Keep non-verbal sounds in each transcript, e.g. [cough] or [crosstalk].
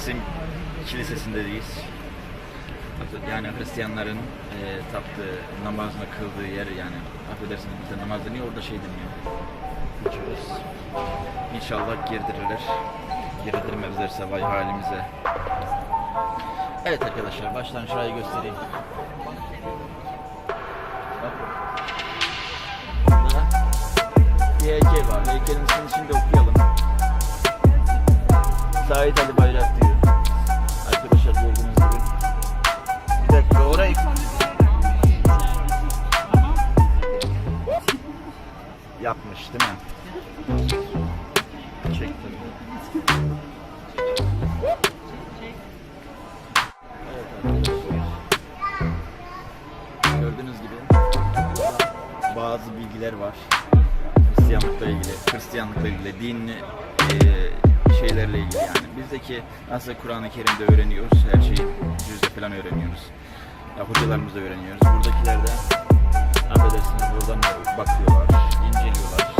Taksim Kilisesi'ndeyiz. Yani Hristiyanların e, taptığı, namazını kıldığı yer yani affedersiniz bize namaz deniyor orada şey deniyor. Geçiyoruz. İnşallah girdirirler. Girdirmezlerse vay halimize. Evet arkadaşlar baştan şurayı göstereyim. Bir heykel var. Heykelin şimdi okuyalım. Sait Ali Bayrak Yapmış değil mi? Çek tabii. Evet arkadaşlar. Gördüğünüz gibi bazı bilgiler var. Hristiyanlıkla ilgili, Hristiyanlıkla ilgili, dinli eee, şeylerle ilgili yani. Bizdeki nasıl Kur'an-ı Kerim'de öğreniyoruz, her şeyi yüzde falan öğreniyoruz. Ya hocalarımız da öğreniyoruz. Buradakiler de affedersiniz buradan da bakıyorlar, inceliyorlar.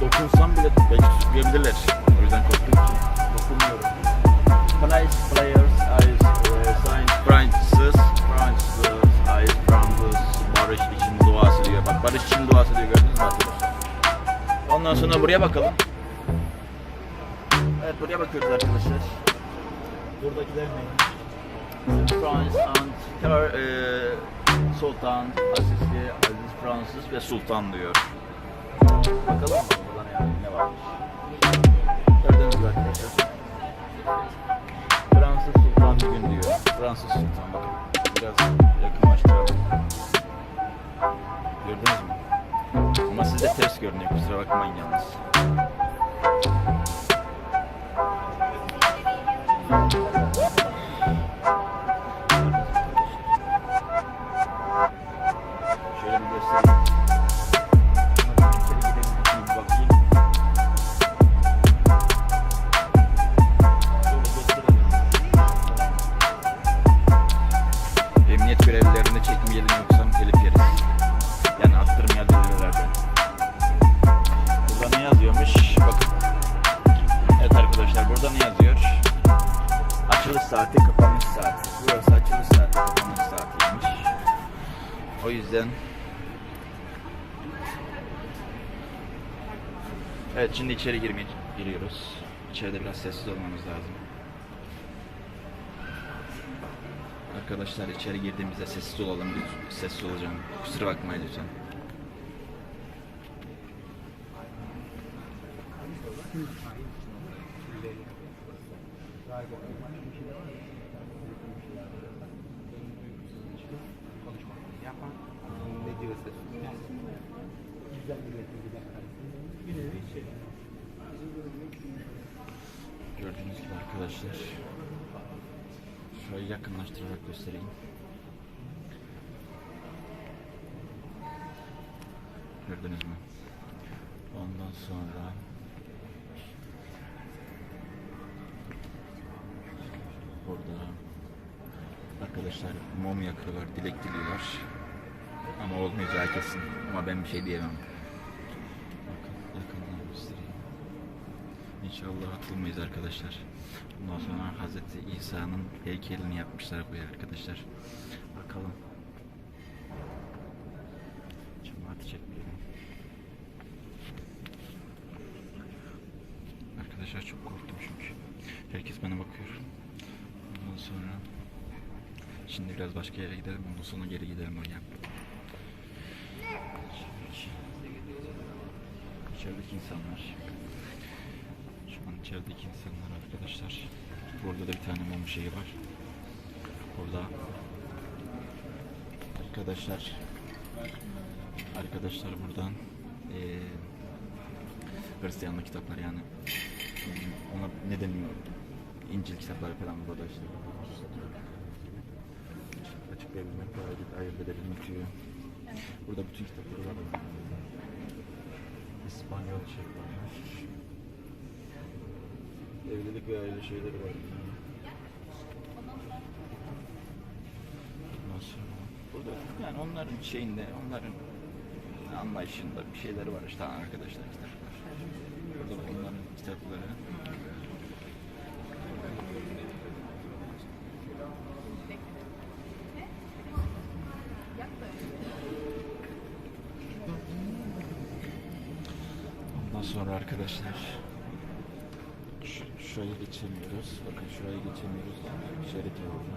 Dokunsam bile belki tutuklayabilirler. O yüzden korktuğum için dokunmuyorum. Players is uh, signed Fransız, Fransız, is Fransız, barış için duası diyor. Bak barış için duası diyor gördünüz mü arkadaşlar? Ondan sonra buraya bakalım. Buraya bakıyoruz arkadaşlar. Buradakiler? France and Ter, e, Sultan, Azizli, Aziz Fransız ve Sultan diyor. Bakalım buradan yani ne varmış. Gördüğünüz gibi arkadaşlar. Fransız Sultan bir gün diyor. Fransız Sultan bakın. Biraz yakınlaştıralım. Gördünüz mü? Ama sizde ters görünüyor kusura bakmayın yalnız. Çekmeyelim yoksa telif yeriz. Yani attırım yerlerden. Burada ne yazıyormuş? Bakın. Evet arkadaşlar burada ne yazıyor? Açılış saati, kapanış saati. Burası açılış saati, kapanış saatiymiş. O yüzden Evet şimdi içeri girmeye giriyoruz. İçeride biraz sessiz olmamız lazım. Arkadaşlar içeri girdiğimizde sessiz olalım. Sessiz olacağım. Kusura bakmayın lütfen. Gördüğünüz gibi arkadaşlar. Şurayı yakınlaştırarak göstereyim. Gördünüz mü? Ondan sonra burada arkadaşlar mum yakıyorlar, dilek diliyorlar. Ama olmayacağı kesin. Ama ben bir şey diyemem. Bakın yakından göstereyim. İnşallah atılmayız arkadaşlar. Bundan sonra Hazreti İsa'nın heykelini yapmışlar buraya arkadaşlar. Bakalım. Cemaati çekmeyelim. Arkadaşlar çok korktum çünkü. Herkes bana bakıyor. Ondan sonra şimdi biraz başka yere gidelim. Ondan sonra geri gidelim oraya. İçerideki insanlar. Şu an içerideki insanlar arkadaşlar. Burada da bir tane mum şeyi var. Burada arkadaşlar arkadaşlar buradan eee Hristiyanlık kitapları yani ona ne deniyor İncil kitapları falan burada işte açıklayabilmek, ayırt edebilmek diyor. Burada bütün kitapları var. İspanyol şey var. Evlilik ve aile şeyleri var. Burada yani onların şeyinde, onların anlayışında bir şeyleri var işte arkadaşlar kitaplar. Burada da bunların kitapları. Ondan sonra arkadaşlar şu- şuraya geçemiyoruz. Bakın şuraya geçemiyoruz. Şerit orada.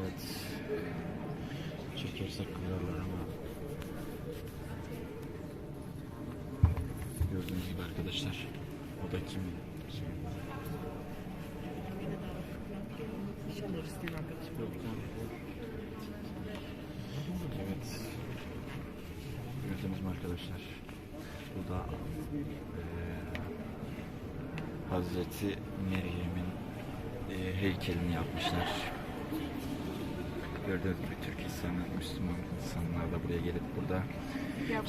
Evet. Çekersek kırarlar ama. Gördüğünüz gibi arkadaşlar. O da kim? Evet. Gördünüz mü arkadaşlar? Bu da eee Hazreti Meryem'in eee, heykelini yapmışlar. Gördüğünüz gibi Türk insanı, Müslüman insanlar da buraya gelip burada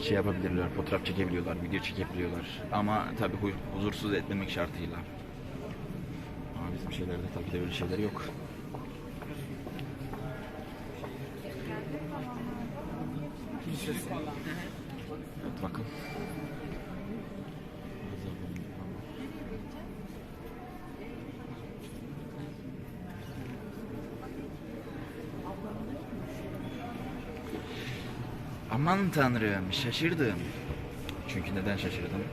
şey yapabilirler, fotoğraf çekebiliyorlar, video çekebiliyorlar. Ama tabii hu- huzursuz etmemek şartıyla. Ama bizim şeylerde tabii de öyle şeyler yok. Evet bakın. Aman tanrım şaşırdım. Çünkü neden şaşırdım?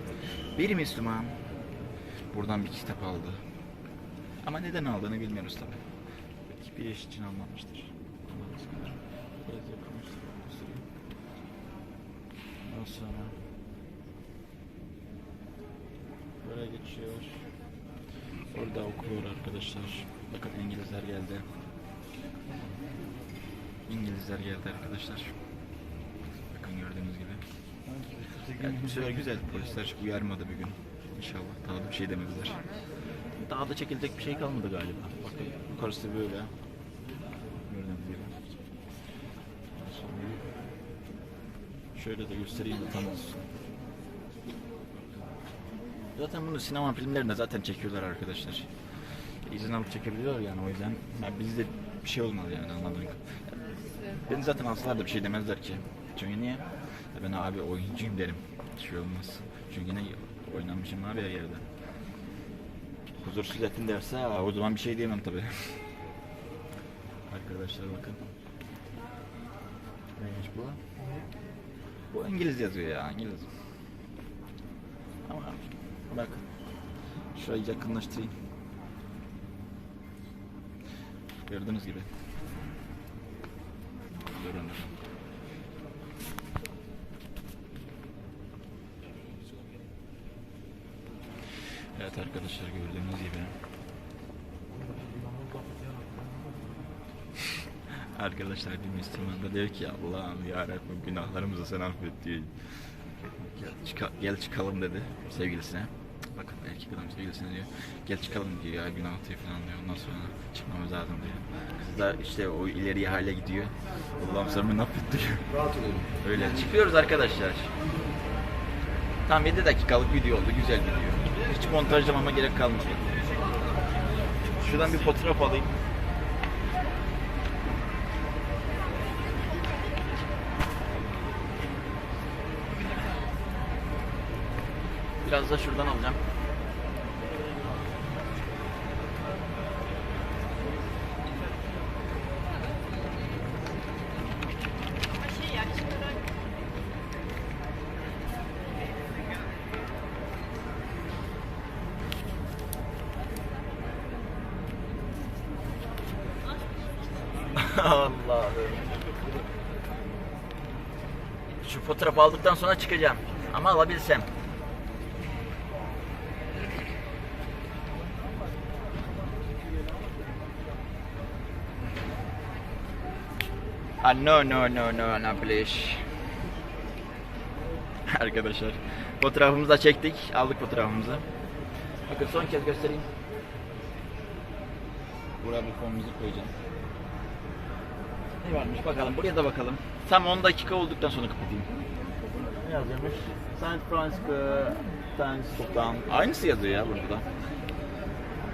Bir Müslüman buradan bir kitap aldı. Ama neden aldığını bilmiyoruz tabi. Belki bir iş için almamıştır. Ondan sonra böyle geçiyor. Orada okuyor arkadaşlar. Bakın İngilizler geldi. İngilizler geldi arkadaşlar. Bakın gördüğünüz gibi. Yani bu sefer güzel. Polisler uyarmadı bir gün. İnşallah. Daha da bir şey demediler. Daha da çekilecek bir şey kalmadı galiba. Bakın yukarısı böyle. Gördüğünüz gibi. Şöyle de göstereyim de tam olsun. Zaten bunu sinema filmlerinde zaten çekiyorlar arkadaşlar. İzin alıp çekebiliyorlar yani o yüzden yani bizde bir şey olmadı yani anladın Beni zaten alsalar da bir şey demezler ki. Çünkü niye? Ben abi oyuncuyum derim. Bir şey olmaz. Çünkü ne oynamışım var ya yerde. Huzursuz etin derse o zaman bir şey diyemem tabi. [laughs] Arkadaşlar bakın. Neymiş bu? Bu İngiliz yazıyor ya İngiliz. Ama bakın. Şurayı yakınlaştırayım. Gördüğünüz gibi. Durun. Evet arkadaşlar gördüğünüz gibi. [laughs] Arkadaşlar bir Müslüman da diyor ki Allah'ım ya Rabbim günahlarımızı sen affet diyor. Gel, çıka- gel çıkalım dedi sevgilisine. Bakın erkek adam sevgilisine diyor. Gel çıkalım diyor ya günah atıyor falan diyor. Ondan sonra çıkmamız lazım diyor. Kız da işte o ileri hale gidiyor. Allah'ım sen beni affet diyor. Öyle çıkıyoruz arkadaşlar. Tam 7 dakikalık video oldu. Güzel video. Hiç montajlamama gerek kalmadı. Şuradan bir fotoğraf alayım. Biraz da şuradan alacağım. Allah'ım. Şu fotoğrafı aldıktan sonra çıkacağım. Ama alabilsem. Ah, no no no no no please. [laughs] Arkadaşlar fotoğrafımızı da çektik. Aldık fotoğrafımızı. Bakın son kez göstereyim. Buraya bir fon müzik koyacağım. Ne varmış bakalım. Buraya da bakalım. Tam 10 dakika olduktan sonra kapatayım. Ne yazıyormuş? Saint Francisco Saint Sultan. Aynısı yazıyor ya burada da.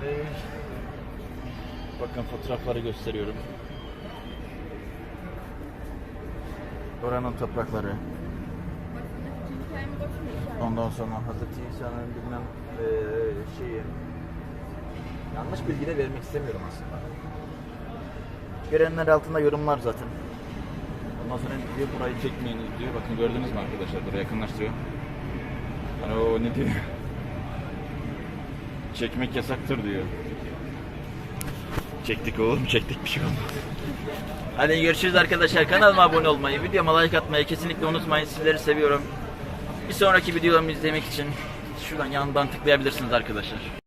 Ee, bakın fotoğrafları gösteriyorum. Oranın toprakları. Ondan sonra Hazreti İsa'nın bilmem eee şeyi yanlış bilgi de vermek istemiyorum aslında. Görenler altında yorumlar zaten. Ondan sonra diyor burayı çekmeyiniz diyor. Bakın gördünüz mü arkadaşlar? Buraya yakınlaştırıyor. Hani o ne diyor? [laughs] Çekmek yasaktır diyor. Çektik oğlum çektik bir şey olmaz. Hadi görüşürüz arkadaşlar. Kanalıma abone olmayı, videoma like atmayı kesinlikle unutmayın. Sizleri seviyorum. Bir sonraki videolarımı izlemek için şuradan yandan tıklayabilirsiniz arkadaşlar.